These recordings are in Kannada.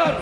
ಯಾರು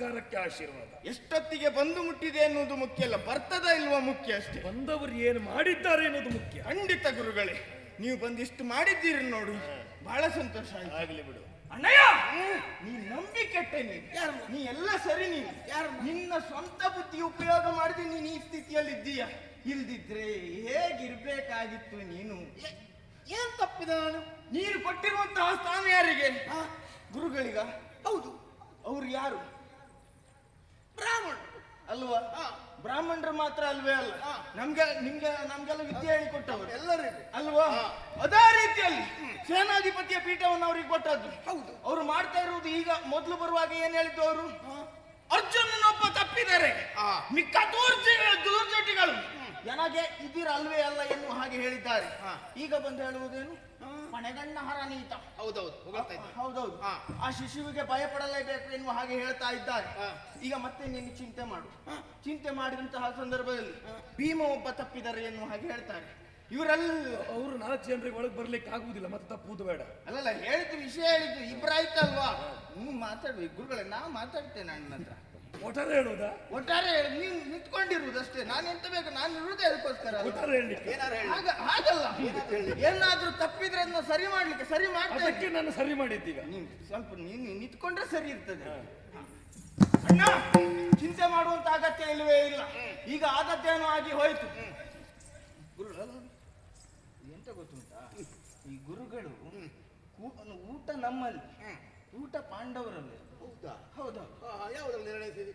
ಸಂಸ್ಕಾರಕ್ಕೆ ಆಶೀರ್ವಾದ. ಎಷ್ಟೊತ್ತಿಗೆ ಬಂದು ಮುಟ್ಟಿದೆ ಅನ್ನೋದು ಮುಖ್ಯ ಅಲ್ಲ ಬರ್ತದ ಇಲ್ವಾ ಮುಖ್ಯ ಅಷ್ಟೇ. ಬಂದವರು ಏನು ಮಾಡಿದ್ದಾರೆ ಅನ್ನೋದು ಮುಖ್ಯ. ಖಂಡಿತ ಗುರುಗಳೇ ನೀವು ಬಂದಿಷ್ಟು ಮಾಡಿದ್ದೀರಿ ನೋಡು ಬಹಳ ಸಂತೋಷ ಆಯ್ತು. ಆಗ್ಲಿ ಬಿಡು. ಅಣ್ಣಯ್ಯ! ನೀ ನಂಬಿ ಕೆಟ್ಟೆ ನೀನು ಯಾರು ನೀ ಎಲ್ಲ ಸರಿ ನೀನು. ಯಾರು ನಿನ್ನ ಸ್ವಂತ ಬುದ್ಧಿ ಉಪಯೋಗ ಮಾಡಿದ್ರೆ ನೀನು ಈ ಸ್ಥಿತಿಯಲ್ಲಿ ಇದ್ದೀಯ? ಇಲ್ದಿದ್ರೆ ಹೇಗಿರ್ಬೇಕಾಗಿತ್ತು ನೀನು? ಏನ್ ತಪ್ಪಿದ ನಾನು? ನೀನು ಕೊಟ್ಟಿರುವಂತಹ ಸ್ಥಾನ ಯಾರಿಗೆ? ಗುರುಗಳಿಗ? ಹೌದು ಅವ್ರು ಯಾರು? ಬ್ರಾಹ್ಮಣ ಅಲ್ವಾ? ಬ್ರಾಹ್ಮಣರು ಮಾತ್ರ ಅಲ್ವೇ ಅಲ್ಲ? ನಮ್ಗೆ ನಿಮ್ಗೆ ನಮ್ಗೆಲ್ಲ ವಿದ್ಯೆ ಹೇಳಿಕೊಟ್ಟವರು. ಎಲ್ಲರಿಗೂ ಅಲ್ವಾ? ಅದೇ ರೀತಿಯಲ್ಲಿ ಸೇನಾಧಿಪತಿಯ ಪೀಠವನ್ನು ಅವ್ರಿಗೆ ಕೊಟ್ಟದ್ದು. ಹೌದು. ಅವರು ಮಾಡ್ತಾ ಇರುವುದು ಈಗ ಮೊದಲು ಬರುವಾಗ ಏನ್ ಹೇಳಿದ್ದು ಅವರು? ಅರ್ಜುನನೊಬ್ಬ ತಪ್ಪಿದರೆ. ಮಿಕ್ಕ ದೂರ್ಜಿ ದೂರ್ಜಟಿಗಳು. ನನಗೆ ಇದಿರಲ್ವೇ ಅಲ್ಲ ಎನ್ನುವ ಹಾಗೆ ಹೇಳಿದ್ದಾರೆ. ಈಗ ಬಂದು ಹೇಳುವುದೇನು? ಮನೆಗಣ್ಣ ಹರನೀತ ಹೌದೌದು ಹೊಗಳ್ತಾ ಇದ್ದೆ ಹೌದೌದು. ಹಾ. ಆ ಶಿಶುವಿಗೆ ಭಯಪಡಲೇಬೇಕು ಎನ್ನುವ ಹಾಗೆ ಹೇಳ್ತಾ ಇದ್ದಾರೆ. ಹಾ. ಈಗ ಮತ್ತೆ ನೀನು ಚಿಂತೆ ಮಾಡು. ಚಿಂತೆ ಮಾಡಿದಂತಹ ಸಂದರ್ಭದಲ್ಲಿ ಭೀಮ ಒಬ್ಬ ತಪ್ಪಿದ್ದಾರೆ ಎನ್ನುವ ಹಾಗೆ ಹೇಳ್ತಾರೆ. ಇವರೆಲ್ಲ ಅವರು ನಾಲ್ಕು ಜನರಿಗೆ ಒಳಗೆ ಬರ್ಲಿಕ್ಕೆ ಆಗುವುದಿಲ್ಲ ಮತ್ತೆ ತಪ್ಪುದು ಬೇಡ. ಅಲ್ಲಲ್ಲ ಹೇಳಿದ್ದು ವಿಷಯ ಹೇಳಿದ್ದು ಇಬ್ಬರಾಯ್ತಲ್ವಾ ನೀವು ಮಾತಾಡ್ಬೇಕು ಗುರುಗಳೇ ನಾ ಮಾತಾಡ್ತೇನೆ ಅಣ್ಣ ಹತ್ರ ಒಟ್ಟಾರೆ ಹೇಳುವುದಾ ಒಟ್ಟಾರೆ ಹೇಳಿ ನೀವು ನಿಂತ್ಕೊಂಡಿರುವುದಷ್ಟೇ. ನಾನು ಎಂತ ಬೇಕು? ನಾನು ಇರುವುದೇ ಅದಕ್ಕೋಸ್ಕರ? ಒಟ್ಟಾರೆ ಹೇಳಲಿಕ್ಕೆ. ಏನಾರು ಹೇಳಿ. ಹಾಗ ಹಾಗಲ್ಲ. ಏನಾದ್ರೂ ತಪ್ಪಿದ್ರೆ ಅದನ್ನ ಸರಿ ಮಾಡ್ಲಿಕ್ಕೆ ಸರಿ ಮಾಡ್ತೇನೆ ಅದಕ್ಕೆ ನಾನು ಸರಿ ಮಾಡಿದ್ದೀಗ. ನೀವು ಸ್ವಲ್ಪ ನೀನು ನಿಂತ್ಕೊಂಡ್ರೆ ಸರಿ ಇರ್ತದೆ. ಅಣ್ಣ ಚಿಂತೆ ಮಾಡುವಂತ ಅಗತ್ಯ ಇಲ್ಲವೇ ಇಲ್ಲ. ಈಗ ಆದದ್ದೇನೋ ಆಗಿ ಹೋಯ್ತು. ಗುರು ಎಂತ ಗೊತ್ತುಂಟಾ? ಈ ಗುರುಗಳು ಕೂ- ಊಟ ನಮ್ಮಲ್ಲಿ. ಊಟ ಪಾಂಡವರಲ್ಲಿ. ಹೌದಾ? ಹೌದಾ. ಯಾವ್ದ್ರಲ್ಲಿ ನಿರ್ಣಯಿಸಿದಿ?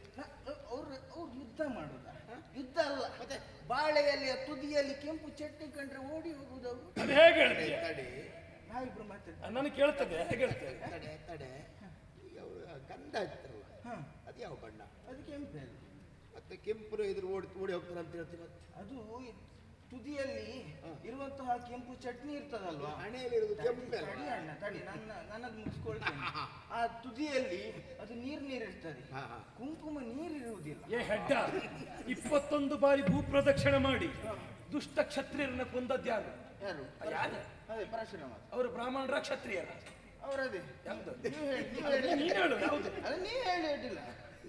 ಅವ್ರು ಅವ್ರು ಯುದ್ಧ ಮಾಡುದ. ಯುದ್ಧ ಅಲ್ಲ. ಮತ್ತೆ? ಬಾಳೆಯಲ್ಲಿ ಆ ತುದಿಯಲ್ಲಿ ಕೆಂಪು ಚಟ್ನಿ ಕಂಡ್ರೆ ಓಡಿ ಹೋಗುದು ಅವರು ಅದು ಹೇಗೆ ಹೇಳ್ತೀಯ? ತಡೆ ನಾವಿಬ್ರು ಮಾತಾಡ್ತೀವಿ ನನಗೆ ಕೇಳ್ತದೆ. ಹೇಗೆ ಹೇಳ್ತೇವೆ ತಡೆ ತಡೆ ಈಗ ಅವ್ರು ಆ ಗಂಧ ಇರ್ತಾರಲ್ಲ ಹಾ. ಅದು ಯಾವ ಬಣ್ಣ? ಅದು ಕೆಂಪು. ಅದು. ಮತ್ತೆ ಕೆಂಪು ಇದ್ರು ಓಡಿ ಓಡಿ ಹೋಗ್ತಾರೆ ಅಂತ ಹೇಳ್ತೀನಿ ಮತ್ತೆ? ಅದು ತುದಿಯಲ್ಲಿ ಇರುವಂತಹ ಕೆಂಪು ಚಟ್ನಿ ಇರ್ತದಲ್ವಾ? ಹಣೆಯಲ್ಲಿ ಕೆಂಪು ತಡಿ ಅಣ್ಣ ತಡಿ ನನ್ನ ನನ್ನದು ಮುಗಿಸ್ಕೊಳ್ತೇನೆ. ಆ ತುದಿಯಲ್ಲಿ ಅದು ನೀರ್ ನೀರ್ ಇರ್ತದೆ. ಕುಂಕುಮ ನೀರಿರುವುದಿಲ್ಲ ಏ ಹೆಡ್ಡ ಇಪ್ಪತ್ತೊಂದು ಬಾರಿ ಭೂ ಪ್ರದಕ್ಷಿಣೆ ಮಾಡಿ ದುಷ್ಟ ಕ್ಷತ್ರಿಯರನ್ನ ಕೊಂದದ್ದು ಯಾರು? ಯಾರು? ಅದೇ. ಪರಶುರಾಮ. ಅವರು ಬ್ರಾಹ್ಮಣರ ಕ್ಷತ್ರಿಯರ. ಅವರದೇ. ಯಾವ್ದು? ನೀವು ಹೇಳಿ ನೀವು ಹೇಳಿ. ನೀನು ಹೇಳು ಯಾವುದು? ಅದು ನೀವು ಹೇಳಿ ಹೇಳಿಲ್ಲ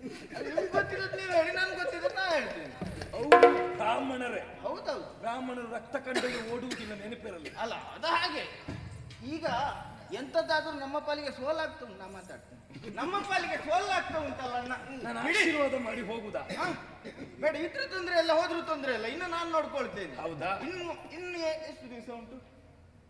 ನಿಮ್ಗೆ ಗೊತ್ತಿರೋದು ನೀವು ಹೇಳಿ ನನ್ಗೆ ಗೊತ್ತಿರೋದು ನಾ ಹೇಳ್ತೀನಿ. ಅವರು ಬ್ರಾಹ್ಮಣರೇ. ಹೌದೌದು. ಬ್ರಾಹ್ಮಣರು ರಕ್ತ ಕಂಡಲ್ಲಿ ಓಡುವುದಿಲ್ಲ ನೆನಪಿರಲಿ ಅಲ್ಲ ಅದು ಹಾಗೆ. ಈಗ ಎಂತದ್ದಾದ್ರೂ ನಮ್ಮ ಪಾಲಿಗೆ ಸೋಲಾಗ್ತು ಉಂಟು ನಾ ಮಾತಾಡ್ತೇನೆ. ನಮ್ಮ ಪಾಲಿಗೆ ಸೋಲಾಗ್ತಾ ಉಂಟಲ್ಲ ಅಣ್ಣ ನಾನು ಆಶೀರ್ವಾದ ಮಾಡಿ ಹೋಗುದಾ? ಹ? ಬೇಡ ಇದ್ರೆ ತೊಂದ್ರೆ ಇಲ್ಲ ಹೋದ್ರೂ ತೊಂದ್ರೆ ಇಲ್ಲ. ಇನ್ನು ನಾನು ನೋಡ್ಕೊಳ್ತೇನೆ. ಹೌದಾ? ಇನ್ನು ಇನ್ನು ಎ- ಎಷ್ಟು ದಿವಸ ಉಂಟು?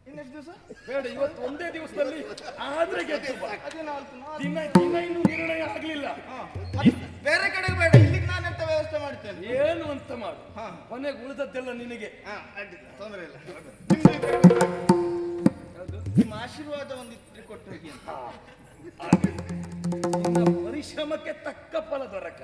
ಇನ್ನೆಷ್ಟು ದಿವಸ? ಬೇಡ ಇವತ್ತು ಒಂದೇ ದಿವಸದಲ್ಲಿ ಆದ್ರೆ ಗೆದ್ದು ಬಾ. ಹದಿನಾಲ್ಕು ನಾಲ್ಕು ದಿನ ದಿನ ಇನ್ನೂ ನಿರ್ಣಯ ಆಗ್ಲಿಲ್ಲ. ಹ. ಮತ್ತೆ ಬೇರೆ ಕಡೆ ಬೇಡ ಇಲ್ಲಿಗೆ ನಾನು ಎಂತ ವ್ಯವಸ್ಥೆ ಮಾಡ್ತೇನೆ? ಏನು ಅಂತ ಮಾಡು. ಹಾ. ಕೊನೆಗೆ ಉಳಿದದ್ದೆಲ್ಲ ನಿನಗೆ. ಹಾ ಅಡ್ಡಿಲ್ಲ ತೊಂದರೆ ಇಲ್ಲ. ನಿಮ್ದು ನಿಮ್ಮ ಆಶೀರ್ವಾದ ಒಂದು ಕೊಟ್ಟು ಹೋಗಿ ಅಂತ. ಹಾಗೆ. ಪರಿಶ್ರಮಕ್ಕೆ ತಕ್ಕ ಫಲ ದೊರಕ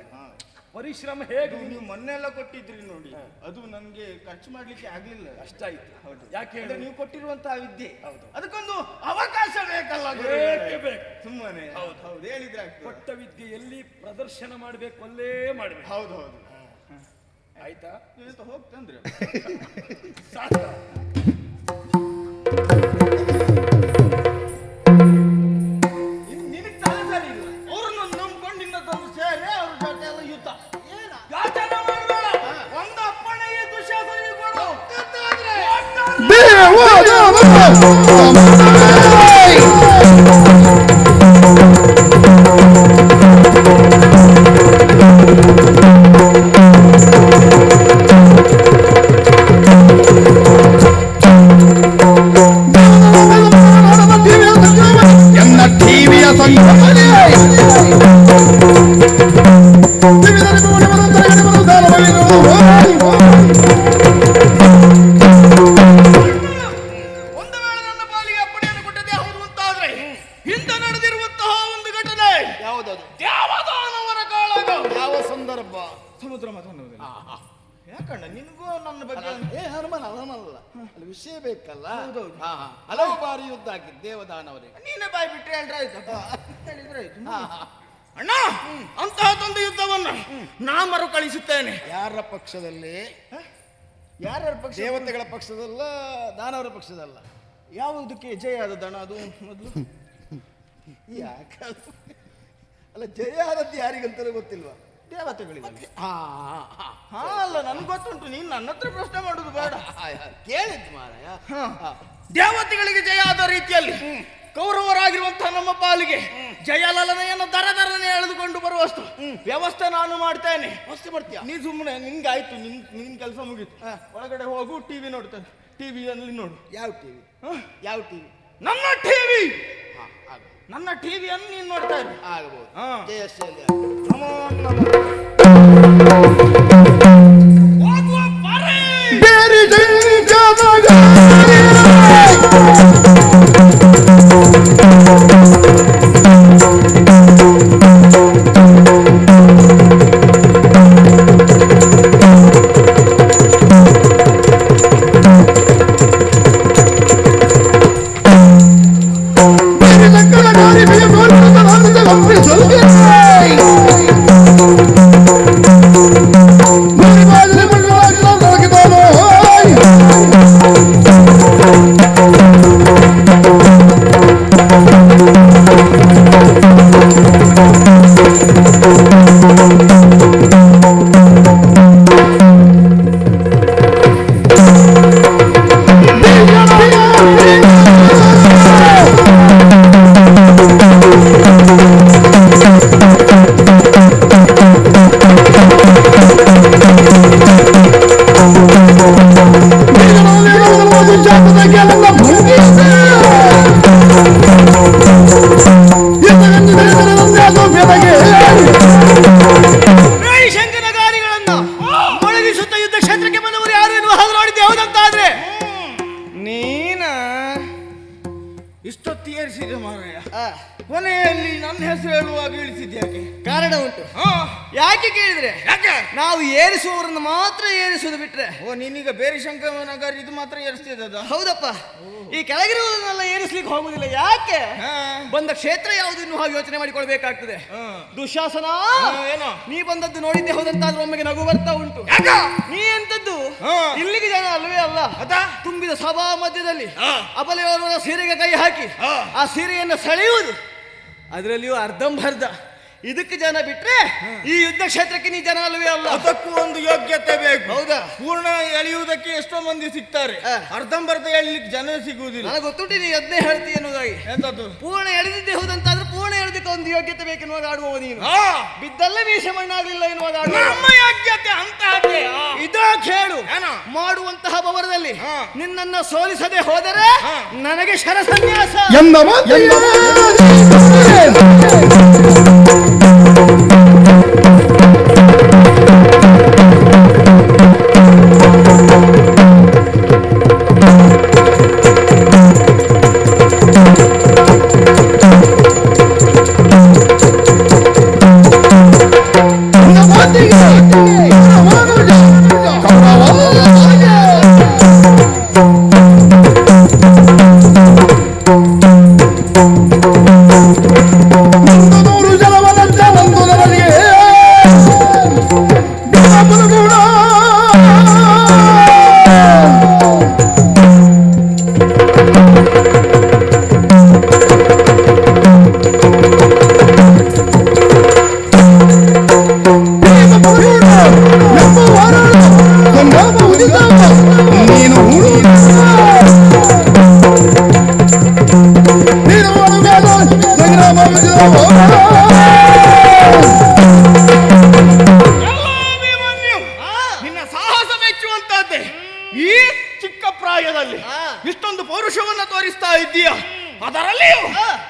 ಪರಿಶ್ರಮ ಹೇಗೆ? ನೀವು ಮೊನ್ನೆ ಎಲ್ಲ ಕೊಟ್ಟಿದ್ರಿ ನೋಡಿ. ಅದು ನನ್ಗೆ ಖರ್ಚು ಮಾಡ್ಲಿಕ್ಕೆ ಆಗ್ಲಿಲ್ಲ. ಕಷ್ಟ ಆಯ್ತು ಹೌದು. ಯಾಕೆ ಹೇಳಿದ್ರೆ ನೀವು ಕೊಟ್ಟಿರುವಂತಹ ವಿದ್ಯೆ. ಹೌದು. ಅದಕ್ಕೊಂದು ಅವಕಾಶ ಬೇಕಲ್ಲ? ಬೇಕೇ ಬೇಕು. ಸುಮ್ಮನೆ. ಹೌದು. ಹೌದು ಹೇಳಿದ್ರೆ. ಕೊಟ್ಟ ವಿದ್ಯೆ ಎಲ್ಲಿ ಪ್ರದರ್ಶನ ಮಾಡ್ಬೇಕು ಅಲ್ಲೇ ಮಾಡ್ಬೇಕು. ಹೌದು ಹೌದು. ಆಯ್ತಾ? ಹೋಗ್ತಂದ್ರೆ ಸಾಕ. 亿万人民。ಹೇಳಿದ್ರೆ ಆಯ್ತು. ಅಣ್ಣ ಅಂತಹದೊಂದು ಯುದ್ಧವನ್ನು ನಾ ಮರುಕಳಿಸುತ್ತೇನೆ. ಯಾರ ಪಕ್ಷದಲ್ಲಿ? ಯಾರ್ಯಾರ ಪಕ್ಷ? ದೇವತೆಗಳ ಪಕ್ಷದಲ್ಲ ದಾನವರ ಪಕ್ಷದಲ್ಲ. ಯಾವುದಕ್ಕೆ ಜಯ ದಣ ಅದು ಮೊದಲು? ಯಾಕ ಅಲ್ಲ ಜಯ ಆದದ್ದು ಯಾರಿಗಂತಲೂ ಗೊತ್ತಿಲ್ವಾ? ದೇವತೆಗಳಿಗೆ ಹಾ ಅಲ್ಲ ನನ್ಗೆ ಗೊತ್ತುಂಟು ನೀನ್ ನನ್ನ ಹತ್ರ ಪ್ರಶ್ನೆ ಮಾಡುದು ಬೇಡ. ಕೇಳಿದ್ ಹಾ. ಕೇಳಿದ್ದು ಮಾರಾಯ. ಹಾ. ಹಾ. ದೇವತೆಗಳಿಗೆ ಜಯ ಆದ ರೀತಿಯಲ್ಲಿ ಕೌರವರಾಗಿರುವಂತಹ ನಮ್ಮ ಪಾಲಿಗೆ ಜಯಲಲನೆಯನ್ನು ದರ ದರನೆ ಎಳೆದುಕೊಂಡು ಬರುವಷ್ಟು ವ್ಯವಸ್ಥೆ ನಾನು ಮಾಡ್ತೇನೆ. ವ್ಯವಸ್ಥೆ ಮಾಡ್ತೀಯ? ನೀ ಸುಮ್ಮನೆ ನಿನ್ಗೆ ಆಯ್ತು ನಿನ್ ನಿನ್ ಕೆಲಸ ಮುಗೀತು. ಒಳಗಡೆ ಹೋಗು ಟಿವಿ ನೋಡ್ತೇನೆ ಟಿವಿಯಲ್ಲಿ ನೋಡು. ಯಾವ ಟಿವಿ? ವಿ ಯಾವ ಟಿವಿ? ನನ್ನ ಟಿವಿ! ನನ್ನ ಟಿವಿಯನ್ನು ನೀನು ನೋಡ್ತಾ ಇರು ಆಗಬಹುದು ಹಾ. ಜಯಶ್ರೀಯಲ್ಲಿ ಯಾಕೆ ಯಾಕೆ? ನಾವು ಏರಿಸುವವರನ್ನು ಮಾತ್ರ ಏರಿಸುವುದು ಬಿಟ್ರೆ? ಓ ನೀನೀಗ ಬೇರೆ ಶಂಕರ ಇದು ಮಾತ್ರ ಏರಿಸ್ತಿದ್ದದ ಹೌದಪ್ಪ. ಈ ಕೆಳಗಿರುವುದನ್ನೆಲ್ಲ ಏರಿಸ್ಲಿಕ್ಕೆ ಹೋಗುದಿಲ್ಲ ಯಾಕೆ. ಬಂದ ಕ್ಷೇತ್ರ ಯಾವುದು ಇನ್ನು ಹಾಗೆ ಯೋಚನೆ ಮಾಡಿಕೊಳ್ಬೇಕಾಗ್ತದೆ. ದುಶಾಸನ? ಏನೋ? ನೀ ಬಂದದ್ದು ನೋಡಿದ್ದೆ ಹೋದಂತಾದ್ರೂ ಒಮ್ಮೆಗೆ ನಗು ಬರ್ತಾ ಉಂಟು. ಯಾಕ? ನೀ ಎಂತದ್ದು. ಇಲ್ಲಿಗೆ ಜನ ಅಲ್ವೇ ಅಲ್ಲ? ತುಂಬಿದ ಸಭಾ ಮಧ್ಯದಲ್ಲಿ. ಅಬಲೆಯವರ ಸೀರೆಗೆ ಕೈ ಹಾಕಿ ಆ ಸೀರೆಯನ್ನು ಸೆಳೆಯುವುದು. ಅದರಲ್ಲಿಯೂ ಅರ್ಧಂಬರ್ಧ. ಇದಕ್ಕೆ ಜನ ಬಿಟ್ರೆ ಈ ಯುದ್ಧ ಕ್ಷೇತ್ರಕ್ಕೆ ನೀ ಜನ ಅಲ್ವೇ ಅಲ್ಲ? ಅದಕ್ಕೂ ಒಂದು ಯೋಗ್ಯತೆ ಬೇಕು. ಹೌದಾ? ಪೂರ್ಣ ಎಳೆಯುವುದಕ್ಕೆ ಎಷ್ಟೋ ಮಂದಿ ಸಿಗ್ತಾರೆ. ಅರ್ಧಂಬರ್ಧ ಎಳಿಲಿಕ್ಕೆ ಜನ ಸಿಗುವುದಿಲ್ಲ. ನನಗೆ ಗೊತ್ತುಂಟು ನೀ ಅದನ್ನೇ ಹೇಳ್ತಿ ಎನ್ನುವುದಾಗಿ ಎಂತದ್ದು? ಪೂರ್ಣ ಎಳೆದಿದ್ದೆ ಹೌದಂತಾದ್ರೆ ಪೂರ್ಣ ಎಳೆದಕ್ಕೆ ಒಂದು ಯೋಗ್ಯತೆ ಬೇಕೆನ್ನುವಾಗ ಆಡುವವ ನೀನು. ಬಿದ್ದಲ್ಲ ವೇಷ ಮೀಸೆ ಮಣ್ಣಾಗ್ಲಿಲ್ಲ ಎನ್ನುವಾಗ ಆಡುವ. ನಮ್ಮ ಯೋಗ್ಯತೆ ಅಂತ. ಇದೋ ಕೇಳು. ಏನು? ಮಾಡುವಂತಹ ಬವರದಲ್ಲಿ ಹಾ. ನಿನ್ನನ್ನ ಸೋಲಿಸದೆ ಹೋದರೆ. ನನಗೆ ಶರಸನ್ಯಾಸ. ಎಂದ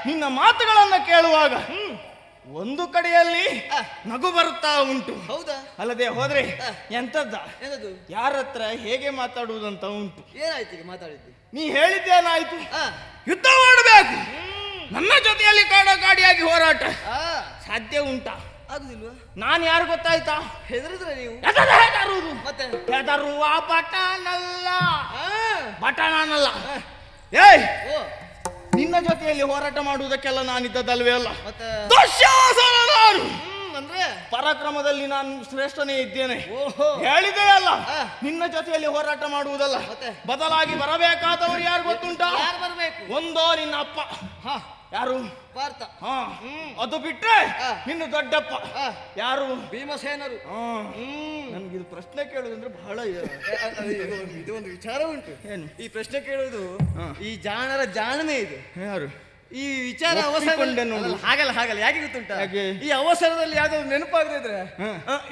ನಿನ್ನ ಮಾತುಗಳನ್ನು ಕೇಳುವಾಗ ಒಂದು ಕಡೆಯಲ್ಲಿ ನಗು ಬರುತ್ತಾ ಉಂಟು. ಹೌದಾ? ಅಲ್ಲದೆ ಹೋದ್ರೆ ಎಂತದ್ದ ಯಾರ ಹತ್ರ ಹೇಗೆ ಮಾತಾಡುವುದಂತ ಉಂಟು. ಏನಾಯ್ತು ಈಗ ಮಾತಾಡಿದ್ದು? ನೀ ಹೇಳಿದ್ದೇನಾಯ್ತು? ಯುದ್ಧ ಮಾಡಬೇಕು. ನನ್ನ ಜೊತೆಯಲ್ಲಿ ಕಾಡಾಕಾಡಿಯಾಗಿ ಹೋರಾಟ. ಸಾಧ್ಯ ಉಂಟಾ. ಆಗುದಿಲ್ವ? ನಾನು ಯಾರು ಗೊತ್ತಾಯ್ತಾ? ಹೆದರಿದ್ರೆ ನೀವು? ಹೆದರ ಹೆದರುವುದು. ಮತ್ತೆ? ಹೆದರುವ ಬಟನಲ್ಲ. ಬಟನಲ್ಲ ಏಯ್! ನಿನ್ನ ಜೊತೆಯಲ್ಲಿ ಹೋರಾಟ ಮಾಡುವುದಕ್ಕೆಲ್ಲ ನಾನಿದ್ದದಲ್ವೇ ಅಲ್ಲ? ಅಂದ್ರೆ? ಪರಾಕ್ರಮದಲ್ಲಿ ನಾನು ಶ್ರೇಷ್ಠನೇ ಇದ್ದೇನೆ. ಹೇಳಿದೆ ಅಲ್ಲ. ನಿನ್ನ ಜೊತೆಯಲ್ಲಿ ಹೋರಾಟ ಮಾಡುವುದಲ್ಲ. ಬದಲಾಗಿ ಬರಬೇಕಾದವರು ಯಾರು ಗೊತ್ತುಂಟಾ? ಯಾರು ಬರಬೇಕು? ಒಂದೋ ನಿನ್ನ ಅಪ್ಪ. ಹಾ. ಯಾರು? ಭಾರತ ಹಾ. ಅದು ಬಿಟ್ರೆ. ನಿನ್ನ ದೊಡ್ಡಪ್ಪ. ಯಾರು? ಭೀಮಸೇನರು. ನನ್ಗೆ ಇದು ಪ್ರಶ್ನೆ ಕೇಳುದಂದ್ರೆ ಬಹಳ ಇದು ಒಂದು- ವಿಚಾರ ಉಂಟು. ಏನು? ಈ ಪ್ರಶ್ನೆ ಕೇಳುವುದು ಹಾ. ಈ ಜಾಣರ ಜಾಣನೆ ಇದು. ಯಾರು? ಈ ವಿಚಾರ ಒಪ್ಪಿಕೊಂಡೆ ಅವಸರ ಹಾಗಲ್ಲ ಹಾಗಲ್ಲ. ಯಾಕೆ ಗೊತ್ತುಂಟ? ಯಾಕೆ? ಈ ಅವಸರದಲ್ಲಿ ಯಾವ್ದಾದ್ರು ನೆನಪಾಗದಿದ್ರೆ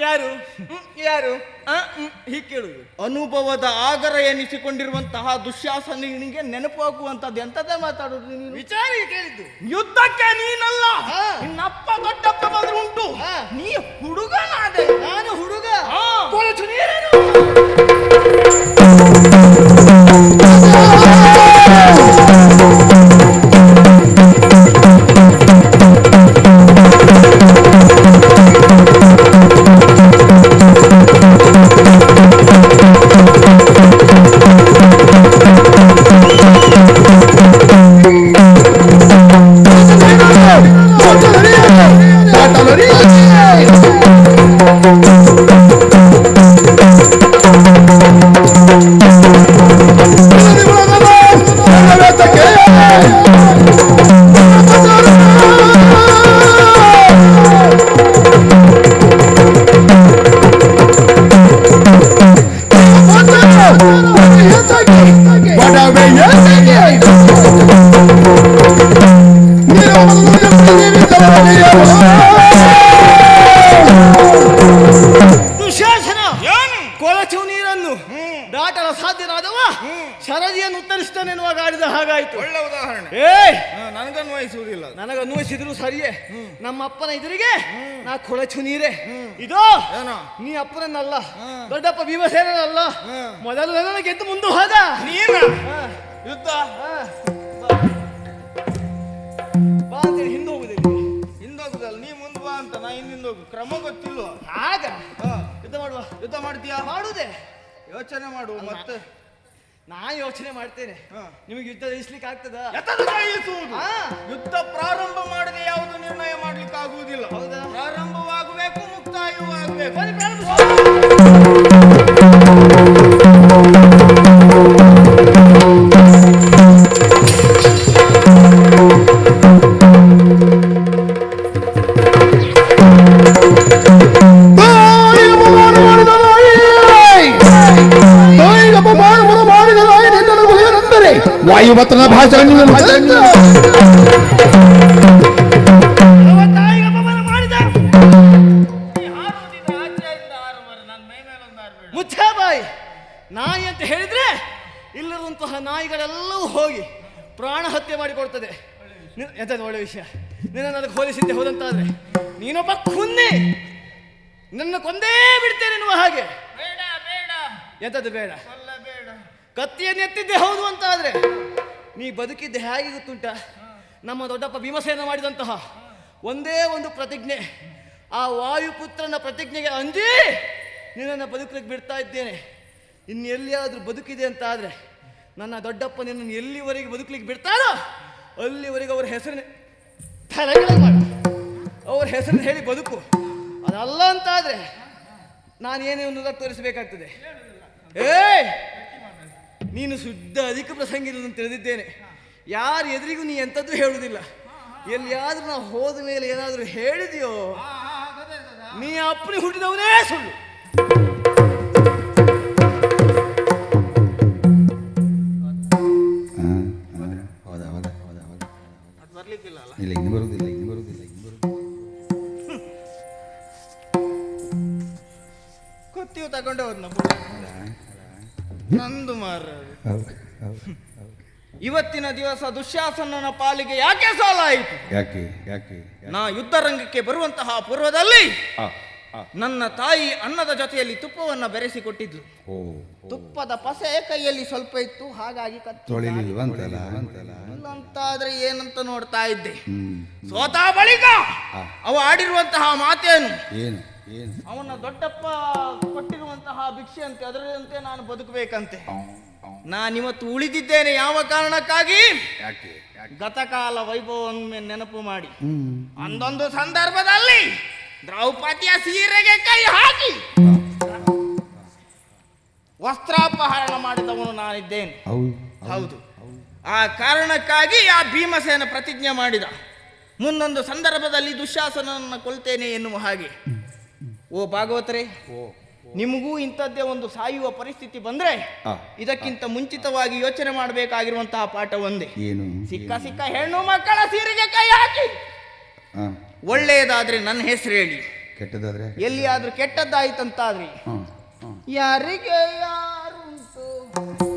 ಯಾರು? ಹ್ಮ್, ಯಾರು? ಆ, ಹ್ಮ್, ಹೀಗೆ ಕೇಳುದು. ಅನುಭವದ ಆಗರ ಎನಿಸಿಕೊಂಡಿರುವಂತಹ ದುಶ್ಯಾಸನಿಗೆ ನೆನಪಾಗುವಂತದ್ದು ಎಂತದೇ ಮಾತಾಡುದು ನೀನು? ವಿಚಾರ ಕೇಳಿದ್ದು. ಯುದ್ಧಕ್ಕೆ ನೀನಲ್ಲ. ಹಾ. ನಿನ್ನಪ್ಪ ದೊಡ್ಡಪ್ಪ ಬಂದ್ರೆ ಉಂಟು. ಹಾ. ನೀ ಹುಡುಗನಾದೆ ನಾನು ಹುಡುಗ. ಹಾ. ಕೊಳಚು? ಅಪ್ಪನನ್ನಲ್ಲ ದೊಡ್ಡಪ್ಪ ಭೀಮಸೇನಲ್ಲ ಮೊದಲು ನನ್ನ ಗೆದ್ದು ಮುಂದೆ ಹೋದ. ನೀನ? ಯುದ್ಧ. ಬಾ ಅಂತೇಳಿ ಹಿಂದೆ ಹೋಗುದಿಲ್ಲ ಹಿಂದೋಗುದಲ್ಲ ನೀ ಮುಂದೆ ಬಾ ಅಂತ ನಾ ಹಿಂದಿಂದ ಹೋಗು ಕ್ರಮ ಗೊತ್ತಿಲ್ಲ ಆಗ? ಯುದ್ಧ ಮಾಡುವ. ಯುದ್ಧ ಮಾಡ್ತೀಯಾ? ಮಾಡುದೆ. ಯೋಚನೆ ಮಾಡು ಮತ್ತೆ. ನಾ ಯೋಚನೆ ಮಾಡ್ತೇನೆ. ನಿಮಗೆ ಯುದ್ಧ ಜಯಿಸ್ಲಿಕ್ಕೆ ಆಗ್ತದ. ಯುದ್ಧ ಪ್ರಾರಂಭ ಮಾಡದೆ ಯಾವುದು ನಿರ್ಣಯ ಮಾಡ್ಲಿಕ್ಕೆ ಆಗುವುದಿಲ್ಲ ಹೌದಾ? ಪ್ರಾರಂಭವಾಗಬೇಕು ಮುಕ್ತಾಯವೂ ಎಂತದು ಒಳ್ಳೆ ವಿಷಯ? ನಿನ್ನನ್ನು ಅದಕ್ಕೆ ಹೋಲಿಸಿದ್ದೆ ಹೋದಂತಾದ್ರೆ ನೀನೊಬ್ಬ ಕುನ್ನಿ. ನನ್ನ ಕೊಂದೇ ಬಿಡ್ತೇನೆ ಎನ್ನುವ ಹಾಗೆ. ಬೇಡ ಬೇಡ. ಎಂತದ್ದು ಬೇಡ? ಬೇಡ. ಕತ್ತಿಯನ್ನು ಎತ್ತಿದ್ದೆ ಹೌದು ಅಂತ ಆದ್ರೆ ನೀ ಬದುಕಿದ್ದೆ ಹೇಗೆ ಗೊತ್ತುಂಟ? ನಮ್ಮ ದೊಡ್ಡಪ್ಪ ಭೀಮಸೇನ ಮಾಡಿದಂತಹ ಒಂದೇ ಒಂದು ಪ್ರತಿಜ್ಞೆ. ಆ ವಾಯುಪುತ್ರನ ಪ್ರತಿಜ್ಞೆಗೆ ಅಂಜಿ ನಿನ್ನನ್ನು ಬದುಕಲಿಕ್ಕೆ ಬಿಡ್ತಾ ಇದ್ದೇನೆ. ಇನ್ನು ಎಲ್ಲಿಯಾದರೂ ಬದುಕಿದೆ ಅಂತ ಆದ್ರೆ ನನ್ನ ದೊಡ್ಡಪ್ಪ ನಿನ್ನನ್ನು ಎಲ್ಲಿವರೆಗೆ ಬದುಕಲಿಕ್ಕೆ ಬಿಡ್ತಾರೋ ಅಲ್ಲಿವರೆಗೆ ಅವರ ಹೆಸರಿನ ತಲೆಗಳ ಮಾಡಿ. ಅವ್ರ ಹೆಸರನ್ನು ಹೇಳಿ ಬದುಕು. ಅದಲ್ಲ ಅಂತ ಆದ್ರೆ ನಾನೇನೇ ಒಂದು ತೋರಿಸಬೇಕಾಗ್ತದೆ. ಏ ನೀನು ಶುದ್ಧ ಅಧಿಕ ಪ್ರಸಂಗ ಅಂತ ತಿಳಿದಿದ್ದೇನೆ. ಯಾರ ಎದುರಿಗೂ ನೀ ಎಂಥದ್ದು ಹೇಳುವುದಿಲ್ಲ ಎಲ್ಲಿಯಾದ್ರೂ ನಾವು ಹೋದ ಮೇಲೆ ಏನಾದರೂ ಹೇಳಿದೆಯೋ ನೀ ಅಪ್ಪನಿ ಹುಟ್ಟಿದವನೇ ಸುಳ್ಳು. ಇಲ್ಲ ಇನ್ನು ಬರುವುದಿಲ್ಲ ಇನ್ನು ಬರುವುದಿಲ್ಲ ಇನ್ನು ಬರುವುದಿಲ್ಲ ಕುತ್ತಿಯು ತಗೊಂಡೆ ಹೋದ್ನ ನಂದು ಮಾರ ಇವತ್ತಿನ ದಿವಸ ದುಶ್ಯಾಸನನ ಪಾಲಿಗೆ ಯಾಕೆ ಸಾಲ ಆಯಿತು ಯಾಕೆ ಯಾಕೆ? ನಾ ಯುದ್ಧ ರಂಗಕ್ಕೆ ಬರುವಂತಹ ಪೂರ್ವದಲ್ಲಿ. ನನ್ನ ತಾಯಿ ಅನ್ನದ ಜೊತೆಯಲ್ಲಿ ತುಪ್ಪವನ್ನು ಬೆರೆಸಿ ಕೊಟ್ಟಿದ್ಲು ತುಪ್ಪದ ಪಸೆ ಕೈಯಲ್ಲಿ ಸ್ವಲ್ಪ ಇತ್ತು ಹಾಗಾಗಿ ಕತ್ತಿ ತೊಳಿಲಿಲ್ವ ಅಂತಲ್ಲ ಅಂತಾದ್ರೆ ಏನಂತ ನೋಡ್ತಾ ಇದ್ದೆ. ಸೋತ ಬಳಿಕ ಅವ ಆಡಿರುವಂತಹ ಮಾತೇನು? ಏನು ಅವನ ದೊಡ್ಡಪ್ಪ ಕೊಟ್ಟಿರುವಂತಹ ಭಿಕ್ಷೆ ಅಂತೆ ಅದರಂತೆ ನಾನು ಬದುಕಬೇಕಂತೆ. ನಾನಿವತ್ತು ಉಳಿದಿದ್ದೇನೆ ಯಾವ ಕಾರಣಕ್ಕಾಗಿ? ಗತಕಾಲ ವೈಭವವನ್ನು ನೆನಪು ಮಾಡಿ. ಅಂದೊಂದು ಸಂದರ್ಭದಲ್ಲಿ ದ್ರೌಪದಿಯ ಸೀರೆಗೆ ಕೈ ಹಾಕಿ ವಸ್ತ್ರಾಪಹರಣ ಮಾಡಿದವನು ನಾನಿದ್ದೇನೆ. ಹೌದು. ಹೌದು. ಆ ಕಾರಣಕ್ಕಾಗಿ ಆ ಭೀಮಸೇನ ಪ್ರತಿಜ್ಞೆ ಮಾಡಿದ. ಮುಂದೊಂದು ಸಂದರ್ಭದಲ್ಲಿ ದುಶ್ಯಾಸನನ್ನು ಕೊಲ್ತೇನೆ ಎನ್ನುವ ಹಾಗೆ. ಓ ಭಾಗವತರೇ ನಿಮಗೂ ಇಂಥದ್ದೇ ಒಂದು ಸಾಯುವ ಪರಿಸ್ಥಿತಿ ಬಂದ್ರೆ ಇದಕ್ಕಿಂತ ಮುಂಚಿತವಾಗಿ ಯೋಚನೆ ಮಾಡಬೇಕಾಗಿರುವಂತಹ ಪಾಠ ಒಂದೇ. ಏನು? ಸಿಕ್ಕ ಸಿಕ್ಕ ಹೆಣ್ಣು ಮಕ್ಕಳ ಸೀರೆಗೆ ಕೈ ಹಾಕಿ. ಒಳ್ಳೆಯದಾದ್ರೆ ನನ್ನ ಹೆಸರು ಹೇಳಿ. ಕೆಟ್ಟದಾದ್ರೆ? ಎಲ್ಲಿಯಾದ್ರೂ ಕೆಟ್ಟದ್ದಾಯ್ತಂತಾದ್ರಿ. ಯಾರಿಗೆ ಯಾರುಂಟು?